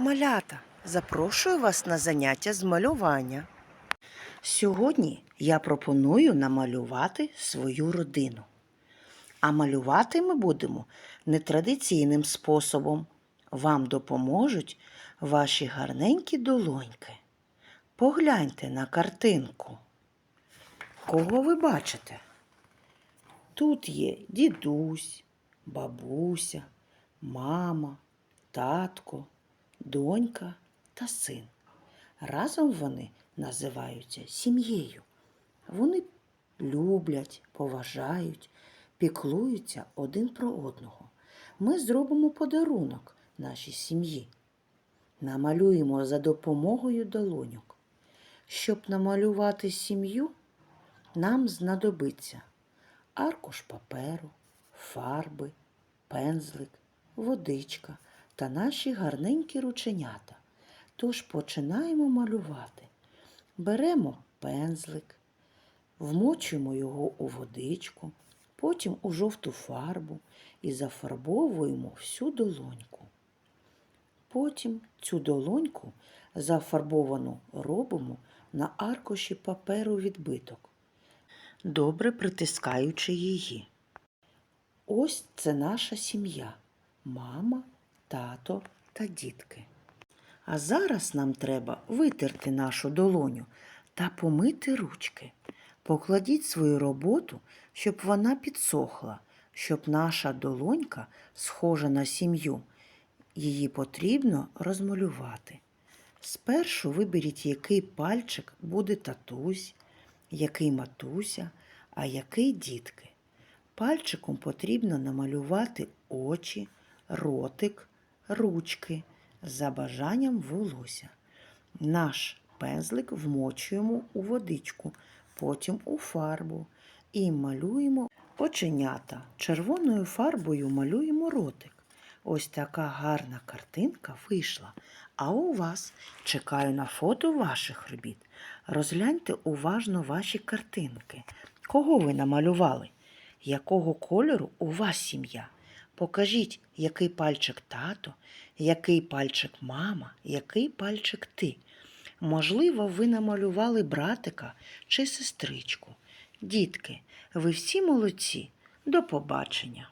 Малята, запрошую вас на заняття з малювання. Сьогодні я пропоную намалювати свою родину. А малювати ми будемо нетрадиційним способом. Вам допоможуть ваші гарненькі долоньки. Погляньте на картинку. Кого ви бачите? Тут є дідусь, бабуся, мама, татко, донька та син. Разом вони називаються сім'єю. Вони люблять, поважають, піклуються один про одного. Ми зробимо подарунок нашій сім'ї. Намалюємо за допомогою долоньок. Щоб намалювати сім'ю, нам знадобиться аркуш паперу, фарби, пензлик, водичка та наші гарненькі рученята. Тож починаємо малювати. Беремо пензлик, вмочуємо його у водичку, потім у жовту фарбу і зафарбовуємо всю долоньку. Потім цю долоньку зафарбовану робимо на аркуші паперу відбиток, добре притискаючи її. Ось це наша сім'я мама, тато та дітки. А зараз нам треба витерти нашу долоню та помити ручки. Покладіть свою роботу, щоб вона підсохла, щоб наша долонька схожа на сім'ю. Її потрібно розмалювати. Спершу виберіть, який пальчик буде татусь, який матуся, а який дітки. Пальчиком потрібно намалювати очі, ротик, ручки за бажанням волосся. Наш пензлик вмочуємо у водичку, потім у фарбу і малюємо оченята. Червоною фарбою малюємо ротик. Ось така гарна картинка вийшла. А у вас чекаю на фото ваших робіт. Розгляньте уважно ваші картинки. Кого ви намалювали? Якого кольору у вас сім'я? Покажіть, який пальчик тато, який пальчик мама, який пальчик ти. Можливо, ви намалювали братика чи сестричку. Дітки, ви всі молодці. До побачення!